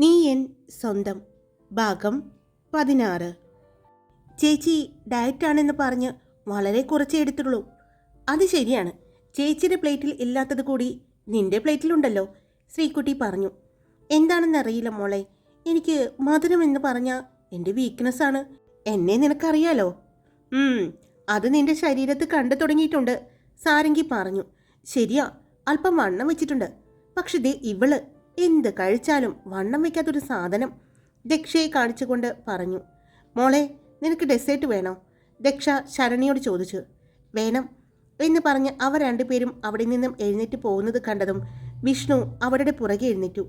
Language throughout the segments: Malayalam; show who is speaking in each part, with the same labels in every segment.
Speaker 1: നീ എൻ സ്വന്തം. ഭാഗം പതിനാറ്. ചേച്ചി ഡയറ്റാണെന്ന് പറഞ്ഞ് വളരെ കുറച്ചേ എടുത്തുള്ളൂ. അത് ശരിയാണ്. ചേച്ചിയുടെ പ്ലേറ്റിൽ ഇല്ലാത്തത് കൂടി നിന്റെ പ്ലേറ്റിലുണ്ടല്ലോ ശ്രീകുട്ടി പറഞ്ഞു. എന്താണെന്നറിയില്ല മോളെ. എനിക്ക് മധുരം എന്ന് പറഞ്ഞാൽ എന്റെ വീക്ക്നെസ് ആണ്. എന്നെ നിനക്കറിയാലോ? അത് നിന്റെ ശരീരത്ത് കണ്ടു തുടങ്ങിയിട്ടുണ്ട് സാരംഗി പറഞ്ഞു. ശരിയാ അല്പം വണ്ണം വെച്ചിട്ടുണ്ട്. പക്ഷേ ദേ ഇവൾ എന്ത് കഴിച്ചാലും വണ്ണം വയ്ക്കാത്തൊരു സാധനം? ദക്ഷയെ കാണിച്ചുകൊണ്ട് പറഞ്ഞു. മോളെ നിനക്ക് ഡെസേർട്ട് വേണോ? ദക്ഷ ശരണിയോട് ചോദിച്ചു. വേണം എന്ന് പറഞ്ഞ് അവർ രണ്ടുപേരും അവിടെ നിന്നും എഴുന്നേറ്റ് പോകുന്നത് കണ്ടതും വിഷ്ണു അവരുടെ പുറകെ എഴുന്നേറ്റു.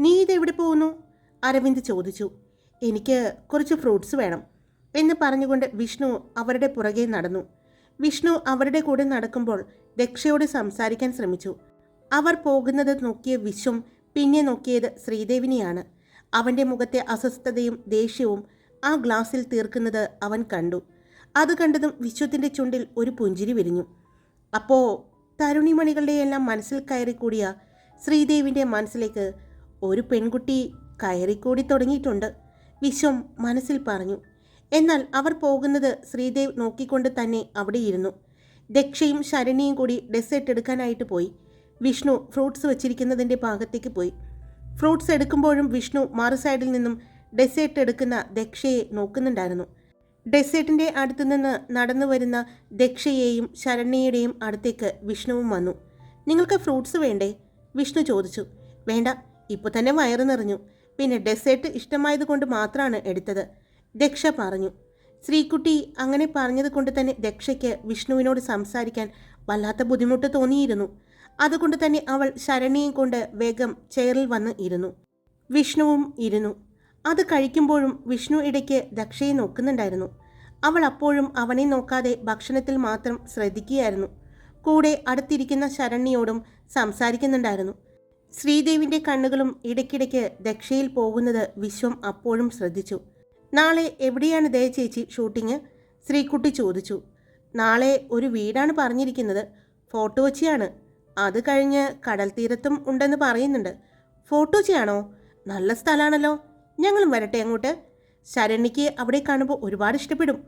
Speaker 1: നീ ഇതെവിടെ പോകുന്നു? അരവിന്ദ് ചോദിച്ചു. എനിക്ക് കുറച്ച് ഫ്രൂട്ട്സ് വേണം എന്ന് പറഞ്ഞുകൊണ്ട് വിഷ്ണു അവരുടെ പുറകെ നടന്നു. വിഷ്ണു അവരുടെ കൂടെ നടക്കുമ്പോൾ ദക്ഷയോട് സംസാരിക്കാൻ ശ്രമിച്ചു. അവർ പോകുന്നത് നോക്കിയ വിശ്വം പിന്നെ നോക്കിയത് ശ്രീദേവിനെയാണ്. അവന്റെ മുഖത്തെ അസ്വസ്ഥതയും ദേഷ്യവും ആ ഗ്ലാസ്സിൽ തീർക്കുന്നത് അവൻ കണ്ടു. അത് കണ്ടതും വിശ്വത്തിന്റെ ചുണ്ടിൽ ഒരു പുഞ്ചിരി വിരിഞ്ഞു. അപ്പോൾ തരുണിമണികളുടെയെല്ലാം മനസ്സിൽ കയറിക്കൂടിയ ശ്രീദേവിന്റെ മനസ്സിലേക്ക് ഒരു പെൺകുട്ടി കയറിക്കൂടി തുടങ്ങിയിട്ടുണ്ട് വിശ്വം മനസ്സിൽ പറഞ്ഞു. എന്നാൽ അവർ പോകുന്നത് ശ്രീദേവ് നോക്കിക്കൊണ്ട് തന്നെ അവിടെ ഇരുന്നു. ദക്ഷയും ശരണിയും കൂടി ഡെസേർട്ട് എടുക്കാനായിട്ട് പോയി. വിഷ്ണു ഫ്രൂട്ട്സ് വെച്ചിരിക്കുന്നതിന്റെ ഭാഗത്തേക്ക് പോയി. ഫ്രൂട്ട്സ് എടുക്കുമ്പോഴും വിഷ്ണു മറു സൈഡിൽ നിന്നും ഡെസേർട്ട് എടുക്കുന്ന ദക്ഷയെ നോക്കുന്നുണ്ടായിരുന്നു. ഡെസേർട്ടിന്റെ അടുത്തു നിന്ന് നടന്നു വരുന്ന ദക്ഷയെയും ശരണ്യയുടെയും അടുത്തേക്ക് വിഷ്ണുവും വന്നു. നിങ്ങൾക്ക് ഫ്രൂട്ട്സ് വേണ്ടേ? വിഷ്ണു ചോദിച്ചു. വേണ്ട ഇപ്പോൾ തന്നെ വയറ് നിറഞ്ഞു. പിന്നെ ഡെസേർട്ട് ഇഷ്ടമായത് കൊണ്ട് മാത്രമാണ് എടുത്തത് ദക്ഷ പറഞ്ഞു. ശ്രീകുട്ടി അങ്ങനെ പറഞ്ഞത് കൊണ്ട് തന്നെ ദക്ഷയ്ക്ക് വിഷ്ണുവിനോട് സംസാരിക്കാൻ വല്ലാത്ത ബുദ്ധിമുട്ട് തോന്നിയിരുന്നു. അതുകൊണ്ട് തന്നെ അവൾ ശരണിയെ കൊണ്ട് വേഗം ചെയറിൽ വന്ന് ഇരുന്നു. വിഷ്ണുവും ഇരുന്നു. അത് കഴിക്കുമ്പോഴും വിഷ്ണു ഇടയ്ക്ക് ദക്ഷയെ നോക്കുന്നുണ്ടായിരുന്നു. അവൾ അപ്പോഴും അവനെ നോക്കാതെ ഭക്ഷണത്തിൽ മാത്രം ശ്രദ്ധിക്കുകയായിരുന്നു. കൂടെ അടുത്തിരിക്കുന്ന ശരണ്യയോടും സംസാരിക്കുന്നുണ്ടായിരുന്നു. ശ്രീദേവിന്റെ കണ്ണുകളും ഇടയ്ക്കിടയ്ക്ക് ദക്ഷയിൽ പോകുന്നത് വിശ്വം അപ്പോഴും ശ്രദ്ധിച്ചു. നാളെ എവിടെയാണ് ദയ ചേച്ചി ഷൂട്ടിങ്? ശ്രീക്കുട്ടി ചോദിച്ചു. നാളെ ഒരു വീടാണ് പറഞ്ഞിരിക്കുന്നത്. ഫോട്ടോ കൊച്ചിയാണ്. അത് കഴിഞ്ഞ് കടൽ തീരത്തും ഉണ്ടെന്ന് പറയുന്നുണ്ട്. ഫോട്ടോ ചെയ്യാണോ? നല്ല സ്ഥലമാണല്ലോ. ഞങ്ങളും വരട്ടെ അങ്ങോട്ട്. ശരണ്യയ്ക്ക് അവിടെ കാണുമ്പോൾ ഒരുപാട് ഇഷ്ടപ്പെടും.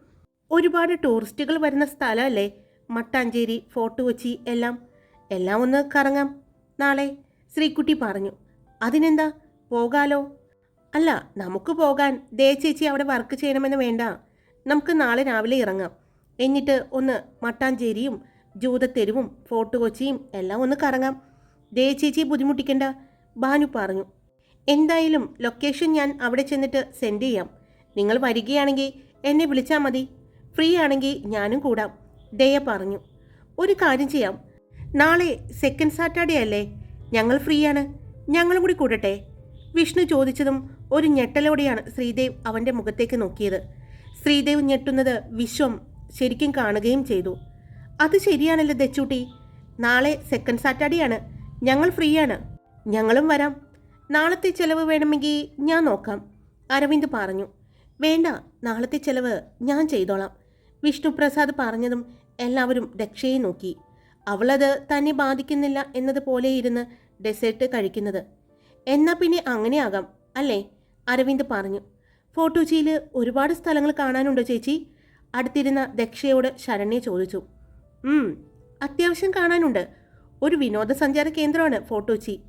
Speaker 1: ഒരുപാട് ടൂറിസ്റ്റുകൾ വരുന്ന സ്ഥലമല്ലേ? മട്ടാഞ്ചേരി ഫോർട്ട് കൊച്ചി എല്ലാം. എല്ലാം ഒന്ന് കറങ്ങാം. നാളെ ശ്രീക്കുട്ടി പറഞ്ഞു. അതിനെന്താ? പോകാലോ? അല്ല നമുക്ക് പോകാൻ ദേ ചേച്ചി അവിടെ വർക്ക് ചെയ്യണമെന്ന് വേണ്ട. നമുക്ക് നാളെ രാവിലെ ഇറങ്ങാം. എന്നിട്ട് ഒന്ന് മട്ടാഞ്ചേരിയും ജൂതത്തെരുവും ഫോർട്ട് കൊച്ചിയും എല്ലാം ഒന്ന് കറങ്ങാം. ദേ ചേച്ചി ബുദ്ധിമുട്ടിക്കണ്ട ഭാനു പറഞ്ഞു. എന്തായാലും ലൊക്കേഷൻ ഞാൻ അവിടെ ചെന്നിട്ട് സെൻഡ് ചെയ്യാം. നിങ്ങൾ വരികയാണെങ്കിൽ എന്നെ വിളിച്ചാൽ മതി. ഫ്രീ ആണെങ്കിൽ ഞാനും കൂടാം ദയ പറഞ്ഞു. ഒരു കാര്യം ചെയ്യാം. നാളെ സെക്കൻഡ് സാറ്റർഡേ അല്ലേ? ഞങ്ങൾ ഫ്രീ ആണ് ഞങ്ങളും കൂടി കൂടട്ടെ. വിഷ്ണു ചോദിച്ചതും ഒരു ഞെട്ടലോടെയാണ് ശ്രീദേവ് അവന്റെ മുഖത്തേക്ക് നോക്കിയത്. ശ്രീദേവ് ഞെട്ടുന്നത് വിശ്വം ശരിക്കും കാണുകയും ചെയ്തു. അത് ശരിയാണല്ലോ ദച്ചൂട്ടി. നാളെ സെക്കൻഡ് സാറ്റർഡേ ആണ്. ഞങ്ങൾ ഫ്രീ ആണ്. ഞങ്ങളും വരാം. നാളത്തെ ചെലവ് വേണമെങ്കിൽ ഞാൻ നോക്കാം. അരവിന്ദ് പറഞ്ഞു. വേണ്ട നാളത്തെ ചെലവ് ഞാൻ ചെയ്തോളാം. വിഷ്ണുപ്രസാദ് പറഞ്ഞതും എല്ലാവരും ദക്ഷയെ നോക്കി. അവളത് തന്നെ ബാധിക്കുന്നില്ല എന്നതുപോലെ ഇരുന്ന് ഡെസേർട്ട് കഴിക്കുന്നത്. എന്നാൽ പിന്നെ അങ്ങനെയാകാം അല്ലേ? അരവിന്ദ് പറഞ്ഞു. ഫോട്ടോച്ചിയിൽ ഒരുപാട് സ്ഥലങ്ങൾ കാണാനുണ്ടോ ചേച്ചി? അടുത്തിരുന്ന ദക്ഷയോട് ശരണ്യ ചോദിച്ചു. അത്യാവശ്യം കാണാനുണ്ട്. ഒരു വിനോദസഞ്ചാര കേന്ദ്രമാണ് ഫോട്ടോച്ചി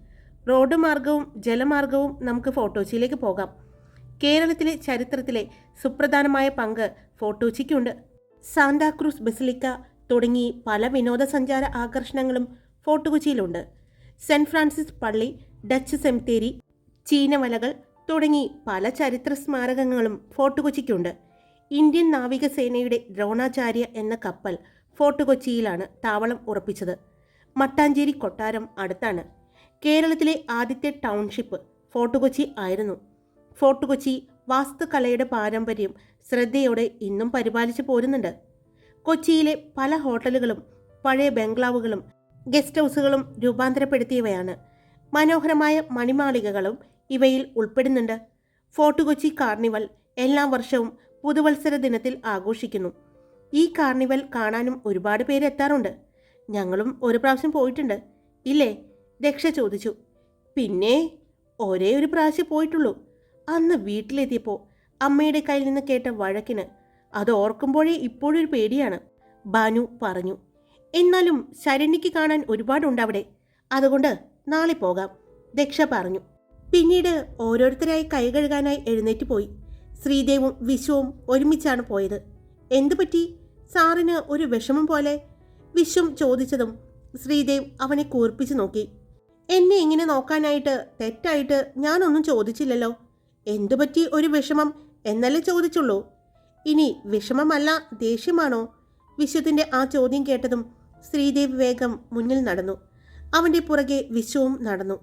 Speaker 1: റോഡ് മാർഗവും ജലമാർഗവും നമുക്ക് ഫോട്ടോച്ചിയിലേക്ക് പോകാം. കേരളത്തിലെ ചരിത്രത്തിലെ സുപ്രധാനമായ പങ്ക് ഫോട്ടോച്ചിക്കുണ്ട് സാന്താക്രൂസ് ബസിലിക്ക തുടങ്ങി പല വിനോദസഞ്ചാര ആകർഷണങ്ങളും ഫോർട്ടുകൊച്ചിയിലുണ്ട്. സെന്റ് ഫ്രാൻസിസ് പള്ളി ഡച്ച് സെമിത്തേരി ചീനവലകൾ തുടങ്ങി പല ചരിത്ര സ്മാരകങ്ങളും ഫോർട്ടുകൊച്ചിക്കുണ്ട്. ഇന്ത്യൻ നാവികസേനയുടെ ദ്രോണാചാര്യ എന്ന കപ്പൽ ഫോർട്ടുകൊച്ചിയിലാണ് താവളം ഉറപ്പിച്ചത്. മട്ടാഞ്ചേരി കൊട്ടാരം അടുത്താണ്. കേരളത്തിലെ ആദ്യത്തെ ടൗൺഷിപ്പ് ഫോർട്ട് കൊച്ചി ആയിരുന്നു. ഫോർട്ട് കൊച്ചി വാസ്തുകലയുടെ പാരമ്പര്യം ശ്രദ്ധയോടെ ഇന്നും പരിപാലിച്ചു പോരുന്നുണ്ട്. കൊച്ചിയിലെ പല ഹോട്ടലുകളും പഴയ ബംഗ്ലാവുകളും ഗസ്റ്റ് ഹൗസുകളും രൂപാന്തരപ്പെടുത്തിയവയാണ്. മനോഹരമായ മണിമാളികകളും ഇവയിൽ ഉൾപ്പെടുന്നുണ്ട്. ഫോർട്ട് കൊച്ചി കാർണിവൽ എല്ലാ വർഷവും പുതുവത്സര ദിനത്തിൽ ആഘോഷിക്കുന്നു. ഈ കാർണിവൽ കാണാനും ഒരുപാട് പേര് എത്താറുണ്ട്. ഞങ്ങളും ഒരു പ്രാവശ്യം പോയിട്ടുണ്ട്. ഇല്ലേ? രക്ഷ ചോദിച്ചു. പിന്നെ ഒരേ ഒരു പ്രാവശ്യം പോയിട്ടുള്ളൂ. അന്ന് വീട്ടിലെത്തിയപ്പോൾ അമ്മയുടെ കയ്യിൽ നിന്ന് കേട്ട വഴക്കിന് അത് ഓർക്കുമ്പോഴേ ഇപ്പോഴൊരു പേടിയാണ്. ബാനു പറഞ്ഞു എന്നാലും ശരണ്യക്ക് കാണാൻ ഒരുപാടുണ്ട് അവിടെ. അതുകൊണ്ട് നാളെ പോകാം ദക്ഷ പറഞ്ഞു. പിന്നീട് ഓരോരുത്തരായി കൈ കഴുകാനായി എഴുന്നേറ്റ് പോയി. ശ്രീദേവും വിശ്വവും ഒരുമിച്ചാണ് പോയത്. എന്തു പറ്റി? സാറിന് ഒരു വിഷമം പോലെ. വിശ്വം ചോദിച്ചതും ശ്രീദേവ് അവനെ കൂർപ്പിച്ചു നോക്കി. എന്നെ ഇങ്ങനെ നോക്കാനായിട്ട് തെറ്റായിട്ട് ഞാനൊന്നും ചോദിച്ചില്ലല്ലോ. എന്തു പറ്റി ഒരു വിഷമം എന്നല്ലേ ചോദിച്ചുള്ളൂ. ഇനി വിഷമമല്ല ദേഷ്യമാണോ? വിശ്വത്തിന്റെ ആ ചോദ്യം കേട്ടതും ശ്രീദേവ് വേഗം മുന്നിൽ നടന്നു. അവന്റെ പുറകെ വിശ്വവും നടന്നു.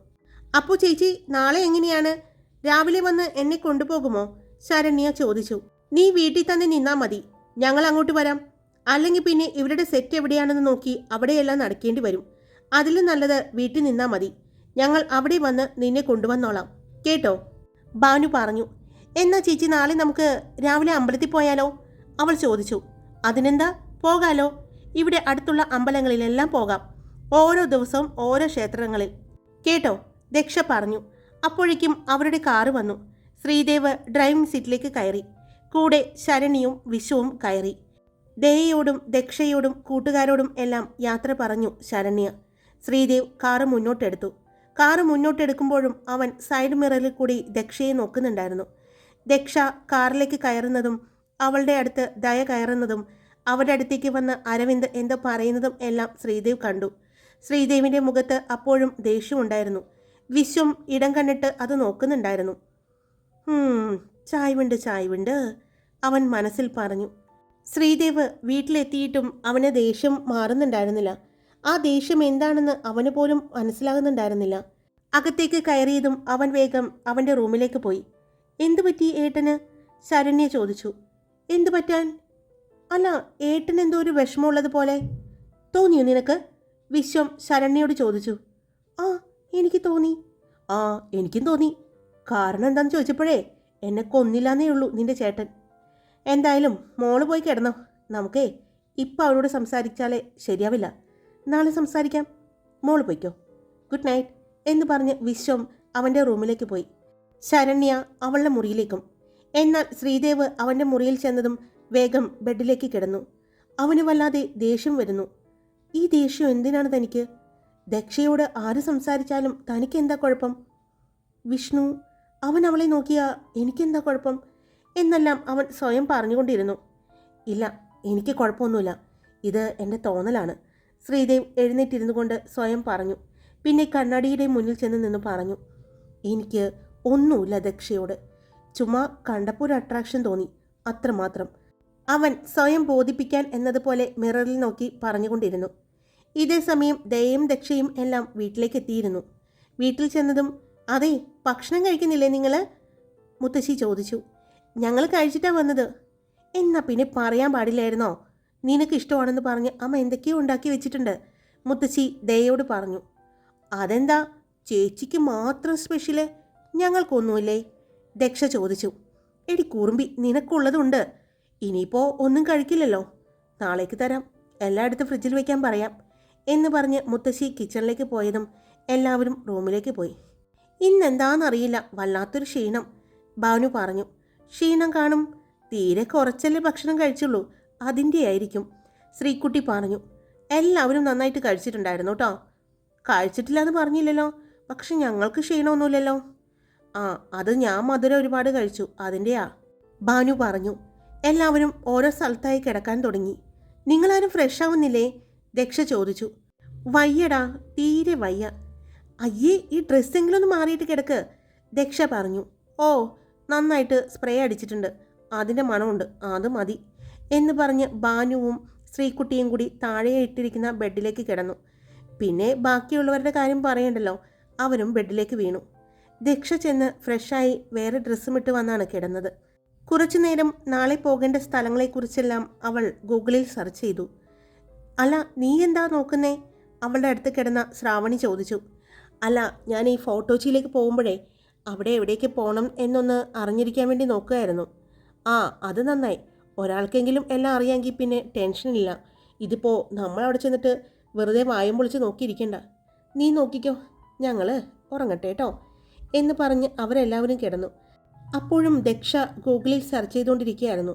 Speaker 1: അപ്പോ ചേച്ചി നാളെ എങ്ങനെയാണ്? രാവിലെ വന്ന് എന്നെ കൊണ്ടുപോകുമോ? ശരണ്യ ചോദിച്ചു. നീ വീട്ടിൽ തന്നെ നിന്നാ മതി. ഞങ്ങൾ അങ്ങോട്ട് വരാം. അല്ലെങ്കിൽ പിന്നെ ഇവരുടെ സെറ്റ് എവിടെയാണെന്ന് നോക്കി അവിടെയെല്ലാം നടക്കേണ്ടി വരും. അതിലും നല്ലത് വീട്ടിൽ നിന്നാൽ മതി. ഞങ്ങൾ അവിടെ വന്ന് നിന്നെ കൊണ്ടുവന്നോളാം. കേട്ടോ? ബാനു പറഞ്ഞു. എന്നാ ചേച്ചി നാളെ നമുക്ക് രാവിലെ അമ്പലത്തിൽ പോയാലോ? അവൾ ചോദിച്ചു. അതിനെന്താ? പോകാലോ? ഇവിടെ അടുത്തുള്ള അമ്പലങ്ങളിലെല്ലാം പോകാം. ഓരോ ദിവസവും ഓരോ ക്ഷേത്രങ്ങളിൽ. കേട്ടോ? ദക്ഷ പറഞ്ഞു. അപ്പോഴേക്കും അവരുടെ കാറ് വന്നു. ശ്രീദേവ് ഡ്രൈവിംഗ് സീറ്റിലേക്ക് കയറി. കൂടെ ശരണിയും വിശുവും കയറി. ദയയോടും ദക്ഷയോടും കൂട്ടുകാരോടും എല്ലാം യാത്ര പറഞ്ഞു ശരണ്യ. ശ്രീദേവ് കാറ് മുന്നോട്ടെടുത്തു. കാറ് മുന്നോട്ടെടുക്കുമ്പോഴും അവൻ സൈഡ് മിററിൽ കൂടി ദക്ഷയെ നോക്കുന്നുണ്ടായിരുന്നു. ദക്ഷ കാറിലേക്ക് കയറുന്നതും അവളുടെ അടുത്ത് ദയ കയറുന്നതും അവരുടെ അടുത്തേക്ക് വന്ന അരവിന്ദ് എന്തോ പറയുന്നതും എല്ലാം ശ്രീദേവ് കണ്ടു. ശ്രീദേവിന്റെ മുഖത്ത് അപ്പോഴും ദേഷ്യമുണ്ടായിരുന്നു. വിശ്വം ഇടം കണ്ടിട്ട് അത് നോക്കുന്നുണ്ടായിരുന്നു. "ഹും, ചായ്വുണ്ട് ചായ്വുണ്ട്. അവൻ മനസ്സിൽ പറഞ്ഞു. ശ്രീദേവ് വീട്ടിലെത്തിയിട്ടും അവന് ദേഷ്യം മാറുന്നുണ്ടായിരുന്നില്ല. ആ ദേഷ്യം എന്താണെന്ന് അവന് പോലും മനസ്സിലാകുന്നുണ്ടായിരുന്നില്ല. അകത്തേക്ക് കയറിയതും അവൻ വേഗം അവന്റെ റൂമിലേക്ക് പോയി. എന്തു പറ്റി ഏട്ടന്? ശരണ്യ ചോദിച്ചു. എന്തു പറ്റാൻ? അല്ല ഏട്ടൻ എന്തോ ഒരു വിഷമമുള്ളത് പോലെ. തോന്നിയോ നിനക്ക്? വിശ്വം ശരണ്യയോട് ചോദിച്ചു. ആ എനിക്ക് തോന്നി. ആ എനിക്കും തോന്നി. കാരണം എന്താണെന്ന് ചോദിച്ചപ്പോഴേ എന്നെ കൊന്നില്ലാന്നേ ഉള്ളൂ നിന്റെ ചേട്ടൻ. എന്തായാലും മോൾ പോയി കിടന്നോ. നമുക്കേ ഇപ്പം അവരോട് സംസാരിച്ചാലേ ശരിയാവില്ല. നാളെ സംസാരിക്കാം. മോൾ പോയിക്കോ. ഗുഡ് നൈറ്റ് എന്ന് പറഞ്ഞ് വിശ്വം അവന്റെ റൂമിലേക്ക് പോയി. ശരണ്യ അവളുടെ മുറിയിലേക്കും. എന്നാൽ ശ്രീദേവ് അവന്റെ മുറിയിൽ ചെന്നതും വേഗം ബെഡിലേക്ക് കിടന്നു. അവന് വല്ലാതെ ദേഷ്യം വരുന്നു. ഈ ദേഷ്യം എന്തിനാണ് തനിക്ക്? ദക്ഷയോട് ആര് സംസാരിച്ചാലും തനിക്ക് എന്താ കുഴപ്പം? വിഷ്ണു അവൻ അവളെ നോക്കിയ എനിക്കെന്താ കുഴപ്പം? എന്നെല്ലാം അവൻ സ്വയം പറഞ്ഞുകൊണ്ടിരുന്നു. ഇല്ല എനിക്ക് കുഴപ്പമൊന്നുമില്ല. ഇത് എന്റെ തോന്നലാണ്. ശ്രീദേവ് എഴുന്നേറ്റിരുന്നു കൊണ്ട് സ്വയം പറഞ്ഞു. പിന്നെ കണ്ണാടിയുടെ മുന്നിൽ ചെന്ന് നിന്ന് പറഞ്ഞു. എനിക്ക് ഒന്നുമില്ല ദക്ഷയോട്. ചുമ്മാ കണ്ടപ്പോൾ ഒരു അട്രാക്ഷൻ തോന്നി അത്രമാത്രം. അവൻ സ്വയം ബോധിപ്പിക്കാൻ എന്നതുപോലെ മിററിൽ നോക്കി പറഞ്ഞുകൊണ്ടിരുന്നു. ഇതേ സമയം ദയയും ദക്ഷയും എല്ലാം വീട്ടിലേക്ക് എത്തിയിരുന്നു. വീട്ടിൽ ചെന്നതും അതെ ഭക്ഷണം കഴിക്കുന്നില്ലേ നിങ്ങൾ മുത്തശ്ശി ചോദിച്ചു. ഞങ്ങൾ കഴിച്ചിട്ടാ വന്നത്. എന്നാ പിന്നെ പറയാൻ പാടില്ലായിരുന്നോ? നിനക്ക് ഇഷ്ടമാണെന്ന് പറഞ്ഞ് അമ്മ എന്തൊക്കെയോ ഉണ്ടാക്കി വെച്ചിട്ടുണ്ട്. മുത്തശ്ശി ദയോട് പറഞ്ഞു. അതെന്താ? ചേച്ചിക്ക് മാത്രം സ്പെഷ്യൽ ഞങ്ങൾക്കൊന്നുമില്ലേ? ദക്ഷ ചോദിച്ചു. എടി കുറുമ്പി നിനക്കുള്ളതുണ്ട്. ഇനിയിപ്പോൾ ഒന്നും കഴിക്കില്ലല്ലോ. നാളേക്ക് തരാം. എല്ലായിടത്തും ഫ്രിഡ്ജിൽ വയ്ക്കാൻ പറയാം. എന്ന് പറഞ്ഞ് മുത്തശ്ശി കിച്ചണിലേക്ക് പോയതും എല്ലാവരും റൂമിലേക്ക് പോയി. ഇന്നെന്താണെന്നറിയില്ല വല്ലാത്തൊരു ക്ഷീണം. ഭാനു പറഞ്ഞു ക്ഷീണം കാണും. തീരെ കുറച്ചല്ലേ ഭക്ഷണം കഴിച്ചുള്ളൂ. അതിന്റെ ആയിരിക്കും. ശ്രീക്കുട്ടി പറഞ്ഞു എല്ലാവരും നന്നായിട്ട് കഴിച്ചിട്ടുണ്ടായിരുന്നു കേട്ടോ കഴിച്ചിട്ടില്ല എന്ന് പറഞ്ഞില്ലല്ലോ. പക്ഷെ ഞങ്ങൾക്ക് ക്ഷീണമൊന്നുമില്ലല്ലോ. ആ അത് ഞാൻ മധുരം ഒരുപാട് കഴിച്ചു. അതിന്റെയാ? ഭാനു പറഞ്ഞു എല്ലാവരും ഓരോ സ്ഥലത്തായി കിടക്കാൻ തുടങ്ങി. നിങ്ങളാരും ഫ്രഷ് ആവുന്നില്ലേ? ദക്ഷ ചോദിച്ചു വയ്യടാ തീരെ വയ്യ. അയ്യേ ഈ ഡ്രസ്സെങ്കിലും ഒന്ന് മാറിയിട്ട് കിടക്ക്. ദക്ഷ പറഞ്ഞു ഓ നന്നായിട്ട് സ്പ്രേ അടിച്ചിട്ടുണ്ട്. അതിന്റെ മണമുണ്ട് അത് മതി. എന്ന് പറഞ്ഞ് ബാനുവും ശ്രീകുട്ടിയും കൂടി താഴെ ഇട്ടിരിക്കുന്ന ബെഡിലേക്ക് കിടന്നു. പിന്നെ ബാക്കിയുള്ളവരുടെ കാര്യം പറയണ്ടല്ലോ അവരും ബെഡിലേക്ക് വീണു. ദക്ഷ ചെന്ന് ഫ്രഷായി വേറെ ഡ്രസ്സും ഇട്ട് വന്നാണ് കിടന്നത്. കുറച്ചു നേരം നാളെ പോകേണ്ട സ്ഥലങ്ങളെക്കുറിച്ചെല്ലാം അവൾ ഗൂഗിളിൽ സെർച്ച് ചെയ്തു. അല്ല നീ എന്താ നോക്കുന്നേ? അവളുടെ അടുത്ത് കിടന്ന ശ്രാവണി ചോദിച്ചു. അല്ല ഞാൻ ഈ ഫോട്ടോച്ചിയിലേക്ക് പോകുമ്പോഴേ അവിടെ എവിടേക്ക് പോകണം എന്നൊന്ന് അറിഞ്ഞിരിക്കാൻ വേണ്ടി നോക്കുകയായിരുന്നു ആ അത് നന്നായി. ഒരാൾക്കെങ്കിലും എല്ലാം അറിയാമെങ്കിൽ പിന്നെ ടെൻഷനില്ല. ഇതിപ്പോൾ നമ്മൾ അവിടെ ചെന്നിട്ട് വെറുതെ വായം പൊളിച്ച് നോക്കിയിരിക്കണ്ട. നീ നോക്കിക്കോ. ഞങ്ങൾ ഉറങ്ങട്ടെ കേട്ടോ എന്ന് പറഞ്ഞ് അവരെല്ലാവരും കിടന്നു. അപ്പോഴും ദക്ഷ ഗൂഗിളിൽ സെർച്ച് ചെയ്തുകൊണ്ടിരിക്കുകയായിരുന്നു.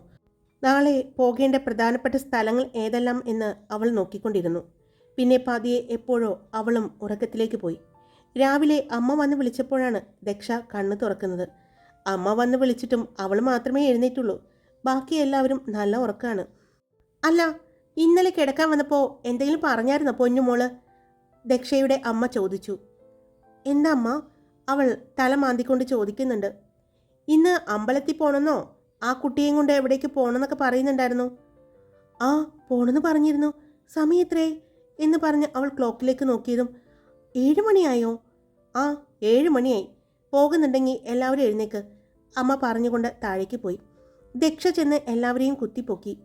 Speaker 1: നാളെ പോകേണ്ട പ്രധാനപ്പെട്ട സ്ഥലങ്ങൾ ഏതെല്ലാം എന്ന് അവൾ നോക്കിക്കൊണ്ടിരുന്നു. പിന്നെ പതിയെ എപ്പോഴോ അവളും ഉറക്കത്തിലേക്ക് പോയി. രാവിലെ അമ്മ വന്ന് വിളിച്ചപ്പോഴാണ് ദക്ഷ കണ്ണ് തുറക്കുന്നത്. അമ്മ വന്ന് വിളിച്ചിട്ടും അവൾ മാത്രമേ എഴുന്നേറ്റുള്ളൂ. ബാക്കി എല്ലാവരും നല്ല ഉറക്കാണ്. അല്ല ഇന്നലെ കിടക്കാൻ വന്നപ്പോൾ എന്തെങ്കിലും പറഞ്ഞായിരുന്നോ പൊന്നുമോൾ? ദക്ഷയുടെ അമ്മ ചോദിച്ചു. എന്താ അമ്മ? അവൾ തല മാന്തിക്കൊണ്ട് ചോദിക്കുന്നുണ്ട്. ഇന്ന് അമ്പലത്തിൽ പോണെന്നോ? ആ കുട്ടിയെയും കൊണ്ട് എവിടേക്ക് പോകണമെന്നൊക്കെ പറയുന്നുണ്ടായിരുന്നു. ആ പോണെന്ന് പറഞ്ഞിരുന്നു. സമയം എന്ന് പറഞ്ഞ് അവൾ ക്ലോക്കിലേക്ക് നോക്കിയതും ഏഴ് മണിയായോ? ആ ഏഴ് മണിയായി. പോകുന്നുണ്ടെങ്കിൽ എല്ലാവരും എഴുന്നേക്ക്. അമ്മ പറഞ്ഞുകൊണ്ട് താഴേക്ക് പോയി. ദക്ഷ ചെന്ന് എല്ലാവരെയും കുത്തിപ്പൊക്കി.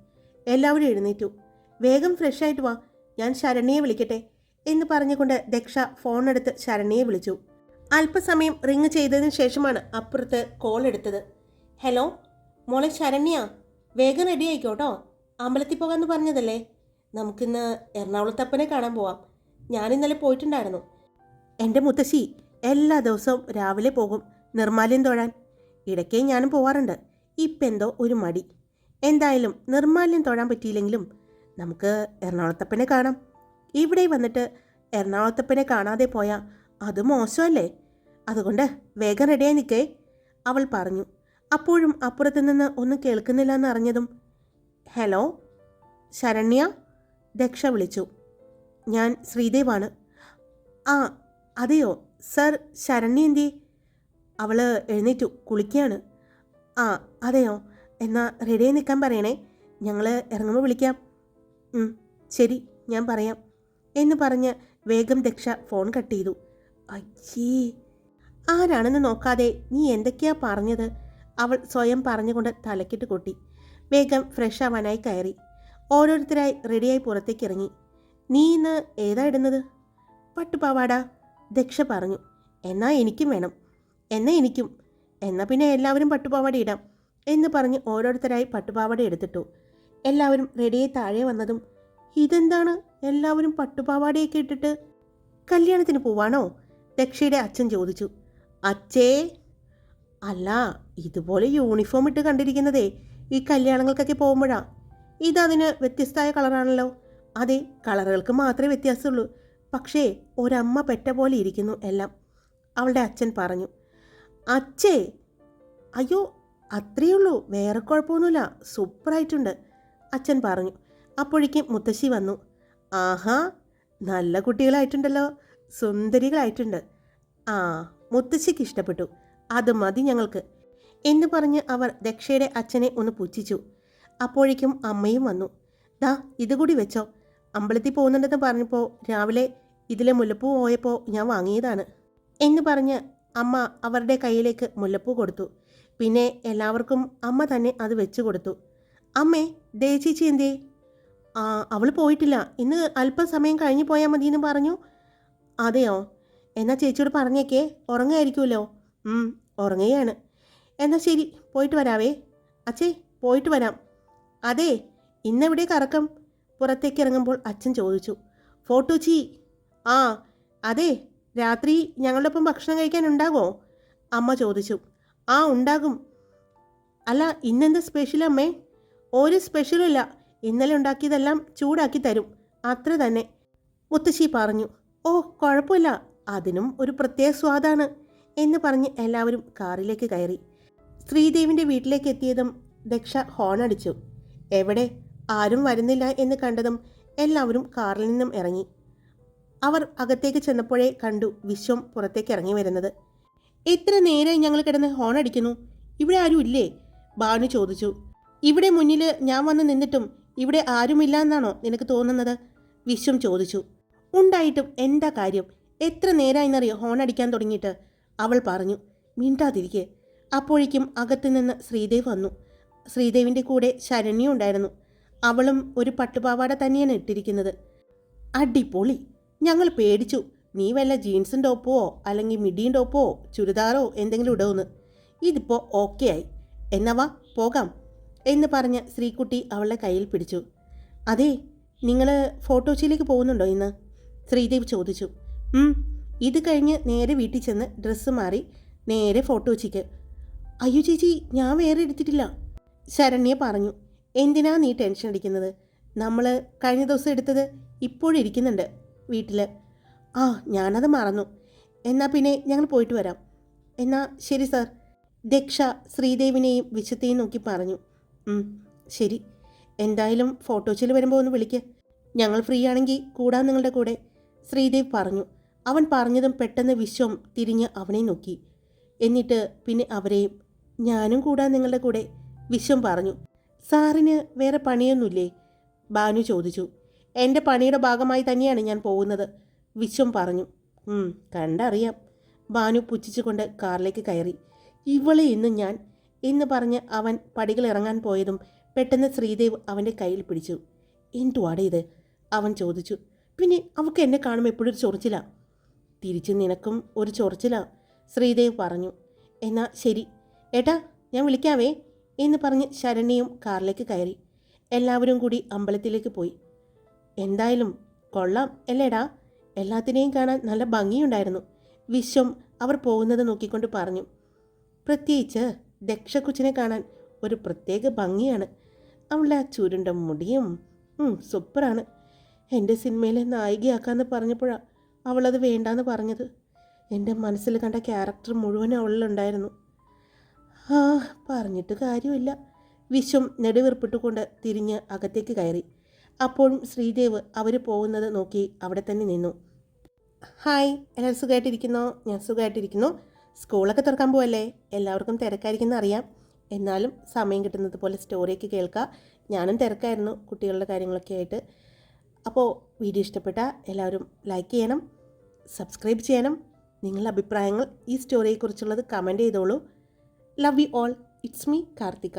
Speaker 1: എല്ലാവരും എഴുന്നേറ്റു. വേഗം ഫ്രഷ് ആയിട്ട് വാ. ഞാൻ ശരണ്യെ വിളിക്കട്ടെ എന്ന് പറഞ്ഞുകൊണ്ട് ദക്ഷ ഫോണെടുത്ത് ശരണ്യെ വിളിച്ചു. അല്പസമയം റിങ് ചെയ്തതിന് ശേഷമാണ് അപ്പുറത്ത് കോൾ എടുത്തത്. ഹലോ മോളെ ശരണ്യ? വേഗം റെഡി ആയിക്കോട്ടോ. അമ്പലത്തിൽ പോകാമെന്ന് പറഞ്ഞതല്ലേ? നമുക്കിന്ന് എറണാകുളത്തപ്പനെ കാണാൻ പോവാം. ഞാൻ ഇന്നലെ പോയിട്ടുണ്ടായിരുന്നു. എന്റെ മുത്തശ്ശി എല്ലാ ദിവസവും രാവിലെ പോകും നിർമ്മാല്യം തൊഴാൻ. ഇടയ്ക്കേ ഞാനും പോവാറുണ്ട്. ഇപ്പം എന്തോ ഒരു മടി. എന്തായാലും നിർമ്മാല്യം തൊഴാൻ പറ്റിയില്ലെങ്കിലും നമുക്ക് എറണാകുളത്തപ്പനെ കാണാം. ഇവിടെ വന്നിട്ട് എറണാകുളത്തപ്പനെ കാണാതെ പോയാൽ അത് മോശമല്ലേ? അതുകൊണ്ട് വേഗം റെഡിയായി നിൽക്കേ. അവൾ പറഞ്ഞു. അപ്പോഴും അപ്പുറത്തു നിന്ന് ഒന്നും കേൾക്കുന്നില്ല എന്നറിഞ്ഞതും ഹലോ ശരണ്യ? ദക്ഷ വിളിച്ചു. ഞാൻ ശ്രീദേവാണ്. ആ അതെയോ? സർ ശരണ്യ എന്തി? അവൾ എഴുന്നേറ്റു കുളിക്കുകയാണ്. ആ അതെയോ? എന്നാൽ റെഡിയായി നിൽക്കാൻ പറയണേ. ഞങ്ങൾ ഇറങ്ങുമ്പോൾ വിളിക്കാം. ശരി ഞാൻ പറയാം. എന്ന് പറഞ്ഞ് വേഗം ദക്ഷ ഫോൺ കട്ട് ചെയ്തു. അയ്യേ ആരാണെന്ന് നോക്കാതെ നീ എന്തൊക്കെയാ പറഞ്ഞത്? അവൾ സ്വയം പറഞ്ഞുകൊണ്ട് തലക്കിട്ട് കൊട്ടി. വേഗം ഫ്രഷ് ആവാനായി കയറി. ഓരോരുത്തരായി റെഡിയായി പുറത്തേക്ക് ഇറങ്ങി. നീ ഇന്ന് ഏതാ ഇടുന്നത്? പട്ടുപാവാട. ദക്ഷ പറഞ്ഞു എന്നാ എനിക്കും വേണം എന്നാ എനിക്കും എന്നാ പിന്നെ എല്ലാവരും പട്ടുപാവാട ഇടാം എന്ന് പറഞ്ഞ് ഓരോരുത്തരായി പട്ടുപാവാട എടുത്തിട്ടു. എല്ലാവരും റെഡിയായി താഴെ വന്നതും ഇതെന്താണ്? എല്ലാവരും പട്ടുപാവാടയൊക്കെ ഇട്ടിട്ട് കല്യാണത്തിന് പോവാണോ? ദക്ഷയുടെ അച്ഛൻ ചോദിച്ചു. അച്ഛേ അല്ല ഇതുപോലെ യൂണിഫോം ഇട്ട് കണ്ടിരിക്കുന്നതേ ഈ കല്യാണങ്ങൾക്കൊക്കെ പോകുമ്പോഴാണ് ഇതതിന് വ്യത്യസ്തമായ കളറാണല്ലോ. അതെ കളറുകൾക്ക് മാത്രമേ വ്യത്യാസമുള്ളൂ. പക്ഷേ ഒരമ്മ പെറ്റ പോലെ ഇരിക്കുന്നു എല്ലാം. അവളുടെ അച്ഛൻ പറഞ്ഞു അച്ഛേ അയ്യോ അത്രയേ ഉള്ളൂ വേറെ കുഴപ്പമൊന്നുമില്ല സൂപ്പറായിട്ടുണ്ട്. അച്ഛൻ പറഞ്ഞു അപ്പോഴേക്കും മുത്തശ്ശി വന്നു ആഹാ നല്ല കുട്ടികളായിട്ടുണ്ടല്ലോ സുന്ദരികളായിട്ടുണ്ട്. ആ മുത്തശ്ശിക്ക് ഇഷ്ടപ്പെട്ടു അത് മതി ഞങ്ങൾക്ക് എന്ന് പറഞ്ഞ് അവർ ദക്ഷയുടെ അച്ഛനെ ഒന്ന് പുച്ഛിച്ചു. അപ്പോഴേക്കും അമ്മയും വന്നു ദാ ഇതുകൂടി വെച്ചോ അമ്പലത്തിൽ പോകുന്നുണ്ടെന്ന് പറഞ്ഞപ്പോൾ രാവിലെ ഇതിലെ മുല്ലപ്പൂ പോയപ്പോൾ ഞാൻ വാങ്ങിയതാണ് എന്ന് പറഞ്ഞ് അമ്മ അവരുടെ കയ്യിലേക്ക് മുല്ലപ്പൂ കൊടുത്തു. പിന്നെ എല്ലാവർക്കും അമ്മ തന്നെ അത് വെച്ചു കൊടുത്തു. അമ്മേ ദേശീച്ചി എന്തേ? ആ അവൾ പോയിട്ടില്ല. ഇന്ന് അല്പസമയം കഴിഞ്ഞ് പോയാൽ മതി എന്ന് പറഞ്ഞു. അതെയോ? എന്നാൽ ചേച്ചിയോട് പറഞ്ഞേക്കേ. ഉറങ്ങായിരിക്കുമല്ലോ ഉറങ്ങുകയാണ്. എന്നാൽ ശരി പോയിട്ട് വരാവേ. അച്ഛേ പോയിട്ട് വരാം. അതെ ഇന്നെവിടെ കറക്കം? പുറത്തേക്ക് ഇറങ്ങുമ്പോൾ അച്ഛൻ ചോദിച്ചു. ഫോട്ടോച്ചി ആ അതെ രാത്രി ഞങ്ങളുടെ ഒപ്പം ഭക്ഷണം കഴിക്കാൻ ഉണ്ടാകുമോ അമ്മ ചോദിച്ചു. ആ ഉണ്ടാകും. അല്ല ഇന്നെന്താ സ്പെഷ്യൽ അമ്മേ? ഒരു സ്പെഷ്യലും ഇല്ല. ഇന്നലെ ഉണ്ടാക്കിയതെല്ലാം ചൂടാക്കി തരും. അത്ര തന്നെ. മുത്തശ്ശി പറഞ്ഞു. ഓ കുഴപ്പമില്ല. അതിനും ഒരു പ്രത്യേക സ്വാദാണ് എന്ന് പറഞ്ഞ് എല്ലാവരും കാറിലേക്ക് കയറി. ശ്രീദേവിന്റെ വീട്ടിലേക്ക് എത്തിയതും ദക്ഷ ഹോൺ അടിച്ചു. എവിടെ? ആരും വരുന്നില്ല എന്ന് കണ്ടതും എല്ലാവരും കാറിൽ നിന്നും ഇറങ്ങി. അവർ അകത്തേക്ക് ചെന്നപ്പോഴേ കണ്ടു വിശ്വം പുറത്തേക്ക് ഇറങ്ങി വരുന്നത്. എത്ര നേരമായി ഞങ്ങൾ കിടന്ന് ഹോൺ അടിക്കുന്നു. ഇവിടെ ആരും ഇല്ലേ? ബാണു ചോദിച്ചു. ഇവിടെ മുന്നിൽ ഞാൻ വന്ന് നിന്നിട്ടും ഇവിടെ ആരുമില്ല എന്നാണോ നിനക്ക് തോന്നുന്നത്? വിശ്വം ചോദിച്ചു. ഉണ്ടായിട്ടും എന്താ കാര്യം? എത്ര നേരമായിന്നറിയോ ഹോൺ അടിക്കാൻ തുടങ്ങിയിട്ട്? അവൾ പറഞ്ഞു. മിണ്ടാതിരിക്കെ. അപ്പോഴേക്കും അകത്തു നിന്ന് ശ്രീദേവ് വന്നു. ശ്രീദേവിന്റെ കൂടെ ശരണ്യ ഉണ്ടായിരുന്നു. അവളും ഒരു പട്ടുപാവാട തന്നെയാണ് ഇട്ടിരിക്കുന്നത്. അടിപൊളി! ഞങ്ങൾ പേടിച്ചു. നീ വല്ല ജീൻസും ടോപ്പോ അല്ലെങ്കിൽ മിഡിയും ടോപ്പോ ചുരിദാറോ എന്തെങ്കിലും ഇടുമെന്ന് ഇതിപ്പോൾ ഓക്കെ ആയി. എന്നവാ പോകാം എന്ന് പറഞ്ഞ് ശ്രീകുട്ടി അവളുടെ കയ്യിൽ പിടിച്ചു. അതെ നിങ്ങൾ ഫോട്ടോച്ചിലേക്ക് പോകുന്നുണ്ടോ ഇന്ന്? ശ്രീദേവ് ചോദിച്ചു. ഇത് കഴിഞ്ഞ് നേരെ വീട്ടിൽ ചെന്ന് ഡ്രസ്സ് മാറി നേരെ ഫോട്ടോ വെച്ചിക്ക്. അയ്യോ ചേച്ചി ഞാൻ വേറെ എടുത്തിട്ടില്ല. ശരണ്യ പറഞ്ഞു. എന്തിനാ നീ ടെൻഷൻ അടിക്കുന്നത്? നമ്മൾ കഴിഞ്ഞ ദിവസം എടുത്തത് ഇപ്പോഴും ഇരിക്കുന്നുണ്ട്. വീട്ടിൽ ആ ഞാനത് മറന്നു. എന്നാൽ പിന്നെ ഞങ്ങൾ പോയിട്ട് വരാം. എന്നാ ശരി സർ. ദക്ഷ ശ്രീദേവിനെയും വിശുദ്ധയും നോക്കി പറഞ്ഞു. ശരി. എന്തായാലും ഫോട്ടോച്ചിൽ വരുമ്പോൾ ഒന്ന് വിളിക്ക്. ഞങ്ങൾ ഫ്രീ ആണെങ്കിൽ കൂടാൻ നിങ്ങളുടെ കൂടെ. ശ്രീദേവ് പറഞ്ഞു. അവൻ പറഞ്ഞതും പെട്ടെന്ന് വിശ്വം തിരിഞ്ഞ് അവനെ നോക്കി. എന്നിട്ട് പിന്നെ അവരെയും ഞാനും കൂടാൻ നിങ്ങളുടെ കൂടെ വിശ്വം പറഞ്ഞു. സാറിന് വേറെ പണിയൊന്നുമില്ലേ? ബാനു ചോദിച്ചു. എന്റെ പണിയുടെ ഭാഗമായി തന്നെയാണ് ഞാൻ പോകുന്നത്. വിശ്വം പറഞ്ഞു. കണ്ടറിയാം. ബാനു പുച്ഛിച്ചുകൊണ്ട് കാറിലേക്ക് കയറി. ഇവളെ ഇന്ന് ഞാൻ എന്ന് പറഞ്ഞ് അവൻ പടികൾ ഇറങ്ങാൻ പോയതും പെട്ടെന്ന് ശ്രീദേവ് അവന്റെ കയ്യിൽ പിടിച്ചു. എന്തുവാടെ ഇത്? അവൻ ചോദിച്ചു. പിന്നെ അവൾക്ക് എന്നെ കാണുമ്പോൾ എപ്പോഴും ഒരു ചൊറിച്ചില. തിരിച്ചു നിനക്കും ഒരു ചൊറിച്ചില ശ്രീദേവ് പറഞ്ഞു. എന്നാ ശരി. ഏട്ടാ ഞാൻ വിളിക്കാവേ എന്ന് പറഞ്ഞ് ശരണ്യയും കാറിലേക്ക് കയറി. എല്ലാവരും കൂടി അമ്പലത്തിലേക്ക് പോയി. എന്തായാലും കൊള്ളാം അല്ലേടാ? എല്ലാത്തിനെയും കാണാൻ നല്ല ഭംഗിയുണ്ടായിരുന്നു. വിശ്വം അവർ പോകുന്നത് നോക്കിക്കൊണ്ട് പറഞ്ഞു. പ്രത്യേകിച്ച് ദക്ഷക്കുച്ചിനെ കാണാൻ ഒരു പ്രത്യേക ഭംഗിയാണ്. അവളുടെ ആ ചുരുണ്ട മുടിയും സൂപ്പറാണ്. എന്റെ സിനിമയിലെ നായികയാക്കാന്ന് പറഞ്ഞപ്പോഴാണ് അവളത് വേണ്ടാന്ന് പറഞ്ഞത്. എന്റെ മനസ്സിൽ കണ്ട ക്യാരക്ടർ മുഴുവൻ അവളിലുണ്ടായിരുന്നു. ആ പറഞ്ഞിട്ട് കാര്യമില്ല. വിശ്വം നെടുവീർപ്പിട്ടുകൊണ്ട് തിരിഞ്ഞ് അകത്തേക്ക് കയറി. അപ്പോഴും ശ്രീദേവ് അവർ പോകുന്നത് നോക്കി അവിടെ തന്നെ നിന്നു. ഹായ് എല്ലാവരും സുഖമായിട്ടിരിക്കുന്നോ ഞാൻ സുഖമായിട്ടിരിക്കുന്നു സ്കൂളൊക്കെ തുറക്കാൻ പോവല്ലേ? എല്ലാവർക്കും തിരക്കായിരിക്കുന്ന അറിയാം. എന്നാലും സമയം കിട്ടുന്നത് പോലെ സ്റ്റോറിയൊക്കെ കേൾക്കുക ഞാനും തിരക്കായിരുന്നു കുട്ടികളുടെ കാര്യങ്ങളൊക്കെ ആയിട്ട്. അപ്പോൾ വീഡിയോ ഇഷ്ടപ്പെട്ട എല്ലാവരും ലൈക്ക് ചെയ്യണം സബ്സ്ക്രൈബ് ചെയ്യണം. നിങ്ങളുടെ അഭിപ്രായങ്ങൾ ഈ സ്റ്റോറിയെക്കുറിച്ചുള്ളത് കമന്റ് ചെയ്തോളൂ. Love you all it's me Karthika.